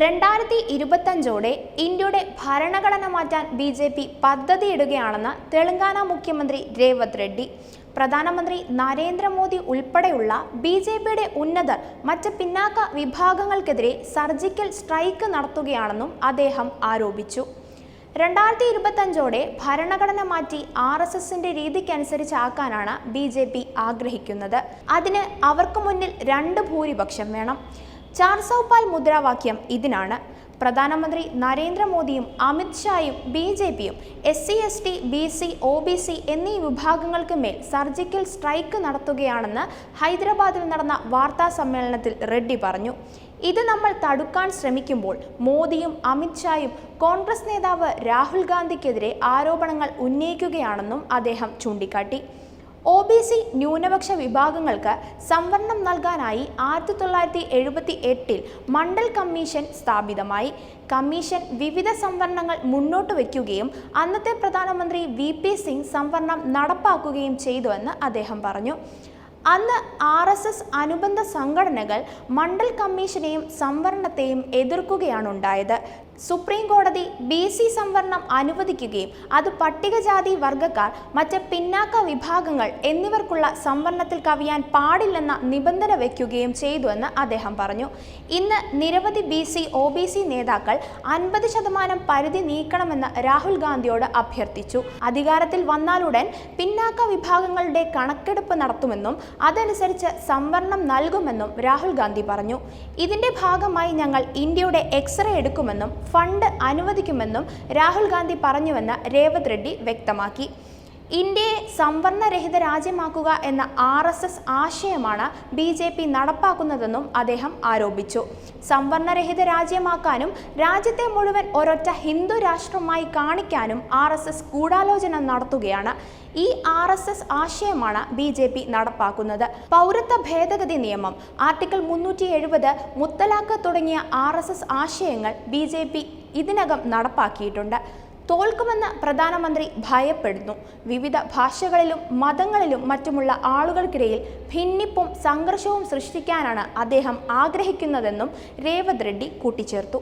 രണ്ടായിരത്തി ഇരുപത്തഞ്ചോടെ ഇന്ത്യയുടെ ഭരണഘടന മാറ്റാൻ ബി ജെ പി പദ്ധതിയിടുകയാണെന്ന് തെലങ്കാന മുഖ്യമന്ത്രി രേവത് റെഡ്ഡി. പ്രധാനമന്ത്രി നരേന്ദ്രമോദി ഉൾപ്പെടെയുള്ള ബി ജെ പിയുടെ ഉന്നതർ മറ്റ് പിന്നാക്ക വിഭാഗങ്ങൾക്കെതിരെ സർജിക്കൽ സ്ട്രൈക്ക് നടത്തുകയാണെന്നും അദ്ദേഹം ആരോപിച്ചു. രണ്ടായിരത്തി ഇരുപത്തഞ്ചോടെ ഭരണഘടന മാറ്റി ആർ എസ് എസിന്റെ രീതിക്കനുസരിച്ചാക്കാനാണ് ബി ജെ പി ആഗ്രഹിക്കുന്നത്. അതിന് അവർക്ക് മുന്നിൽ രണ്ട് ഭൂരിപക്ഷം വേണം. ചാർ സൗപാൽ മുദ്രാവാക്യം ഇതിനാണ്. പ്രധാനമന്ത്രി നരേന്ദ്രമോദിയും അമിത്ഷായും ബി ജെ പിയും S C S T B C O B C എന്നീ വിഭാഗങ്ങൾക്ക് മേൽ സർജിക്കൽ സ്ട്രൈക്ക് നടത്തുകയാണെന്ന് ഹൈദരാബാദിൽ നടന്ന വാർത്താ സമ്മേളനത്തിൽ റെഡ്ഡി പറഞ്ഞു. ഇത് നമ്മൾ തടുക്കാൻ ശ്രമിക്കുമ്പോൾ മോദിയും അമിത്ഷായും കോൺഗ്രസ് നേതാവ് രാഹുൽ ഗാന്ധിക്കെതിരെ ആരോപണങ്ങൾ ഉന്നയിക്കുകയാണെന്നും അദ്ദേഹം ചൂണ്ടിക്കാട്ടി. ഒ ബി സി ന്യൂനപക്ഷ വിഭാഗങ്ങൾക്ക് സംവരണം നൽകാനായി ആയിരത്തി തൊള്ളായിരത്തി എഴുപത്തി എട്ടിൽ മണ്ഡൽ കമ്മീഷൻ സ്ഥാപിതമായി. കമ്മീഷൻ വിവിധ സംവരണങ്ങൾ മുന്നോട്ട് വയ്ക്കുകയും അന്നത്തെ പ്രധാനമന്ത്രി വി പി സിംഗ് സംവരണം നടപ്പാക്കുകയും ചെയ്തുവെന്ന് അദ്ദേഹം പറഞ്ഞു. അന്ന് ആർ എസ് എസ് അനുബന്ധ സംഘടനകൾ മണ്ഡൽ കമ്മീഷനെയും സംവരണത്തെയും എതിർക്കുകയാണുണ്ടായത്. സുപ്രീം കോടതി ബി സി സംവരണം അനുവദിക്കുകയും അത് പട്ടികജാതി വർഗക്കാർ മറ്റ് പിന്നാക്ക വിഭാഗങ്ങൾ എന്നിവർക്കുള്ള സംവരണത്തിൽ കവിയാൻ പാടില്ലെന്ന നിബന്ധന വയ്ക്കുകയും ചെയ്തുവെന്ന് അദ്ദേഹം പറഞ്ഞു. ഇന്ന് നിരവധി B C O B C നേതാക്കൾ അൻപത് ശതമാനം പരിധി നീക്കണമെന്ന് രാഹുൽ ഗാന്ധിയോട് അഭ്യർത്ഥിച്ചു. അധികാരത്തിൽ വന്നാലുടൻ പിന്നാക്ക വിഭാഗങ്ങളുടെ കണക്കെടുപ്പ് നടത്തുമെന്നും അതനുസരിച്ച് സംവരണം നൽകുമെന്നും രാഹുൽ ഗാന്ധി പറഞ്ഞു. ഇതിന്റെ ഭാഗമായി ഞങ്ങൾ ഇന്ത്യയുടെ എക്സ്റേ എടുക്കുമെന്നും ഫണ്ട് അനുവദിക്കുമെന്നും രാഹുൽ ഗാന്ധി പറഞ്ഞുവെന്ന് രേവത് റെഡ്ഡി വ്യക്തമാക്കി. ഇന്ത്യയെ സംവരണരഹിത രാജ്യമാക്കുക എന്ന ആർ എസ് എസ് ആശയമാണ് ബി ജെ പി നടപ്പാക്കുന്നതെന്നും അദ്ദേഹം ആരോപിച്ചു. സംവരണരഹിത രാജ്യമാക്കാനും രാജ്യത്തെ മുഴുവൻ ഒരൊറ്റ ഹിന്ദു രാഷ്ട്രമായി കാണിക്കാനും ആർ എസ് എസ് ഗൂഢാലോചന നടത്തുകയാണ്. ഈ ആർ എസ് എസ് ആശയമാണ് ബി ജെ പി നടപ്പാക്കുന്നത്. പൗരത്വ ഭേദഗതി നിയമം ആർട്ടിക്കിൾ മുന്നൂറ്റി എഴുപത് മുത്തലാഖ് തുടങ്ങിയ ആർ എസ് എസ് ആശയങ്ങൾ ബി ജെ പി ഇതിനകം നടപ്പാക്കിയിട്ടുണ്ട്. തോൽക്കുമെന്ന് പ്രധാനമന്ത്രി ഭയപ്പെടുന്നു. വിവിധ ഭാഷകളിലും മതങ്ങളിലും മറ്റുമുള്ള ആളുകൾക്കിടയിൽ ഭിന്നിപ്പും സംഘർഷവും സൃഷ്ടിക്കാനാണ് അദ്ദേഹം ആഗ്രഹിക്കുന്നതെന്നും രേവത് റെഡ്ഡി കൂട്ടിച്ചേർത്തു.